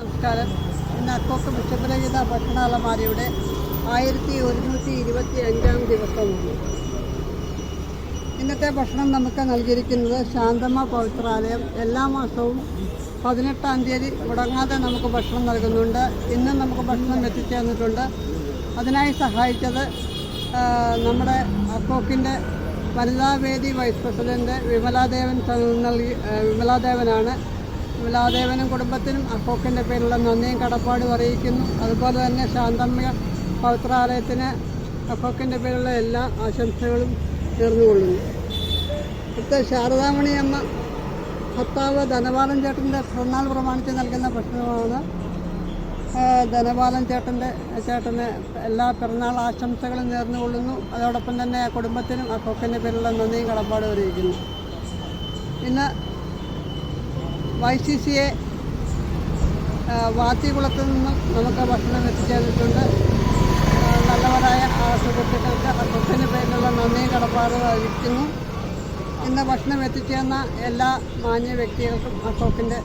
നമസ്കാരം. ഇന്ന് അക്കോക്ക് വിഷപരഹിത ഭക്ഷണാലമാരയുടെ ആയിരത്തി ഒരുന്നൂറ്റി ഇരുപത്തി അഞ്ചാം ദിവസമാണ്. ഇന്നത്തെ ഭക്ഷണം നമുക്ക് നൽകിയിരിക്കുന്നത് ശാന്തമ്മ പവിത്രാലയം. എല്ലാ മാസവും പതിനെട്ടാം തീയതി മുടങ്ങാതെ നമുക്ക് ഭക്ഷണം നൽകുന്നുണ്ട്. ഇന്നും നമുക്ക് ഭക്ഷണം എത്തിച്ചേർന്നിട്ടുണ്ട്. അതിനായി സഹായിച്ചത് നമ്മുടെ അക്കോക്കിന്റെ വനിതാവേദി വൈസ് പ്രസിഡന്റ് വിമലാദേവൻ നൽകി വിമലാദേവനാണ്. വിമലാദേവനും കുടുംബത്തിനും അക്കോക്കിന്റെ പേരിലുള്ള നന്ദിയും കടപ്പാടും അറിയിക്കുന്നു. അതുപോലെ തന്നെ ശാന്തമ്മ പവിത്രാലയത്തിന് അക്കോക്കിന്റെ പേരിലുള്ള എല്ലാ ആശംസകളും നേർന്നുകൊള്ളുന്നു ഇവിടുത്തെ ശാരദാമണിയമ്മ ഭർത്താവ് ധനപാലൻ ചേട്ടന്റെ പിറന്നാൾ പ്രമാണിച്ച് നൽകുന്ന ഭക്ഷണമാണ്. ധനപാലൻ ചേട്ടന്റെ ചേട്ടന് എല്ലാ പിറന്നാൾ ആശംസകളും നേർന്നുകൊള്ളുന്നു. അതോടൊപ്പം തന്നെ കുടുംബത്തിനും ആ കൊക്കന്റെ പേരിലുള്ള നന്ദിയും കടപ്പാടും അറിയിക്കുന്നു. ഇന്ന് വൈ സി സിയെ വാത്തികുളത്ത് നിന്നും നമുക്ക് ഭക്ഷണം എത്തിച്ചേർന്നിട്ടുണ്ട്. നല്ലവരായ സുഹൃത്തുക്കൾക്ക് കൊക്കന്റെ പേരിലുള്ള നന്ദിയും കടപ്പാടും അറിയിക്കുന്നു ഇന്ന് ഭക്ഷണം എത്തിച്ചേർന്ന എല്ലാ മാന്യ വ്യക്തികൾക്കും ആ കൊക്കിന്റെ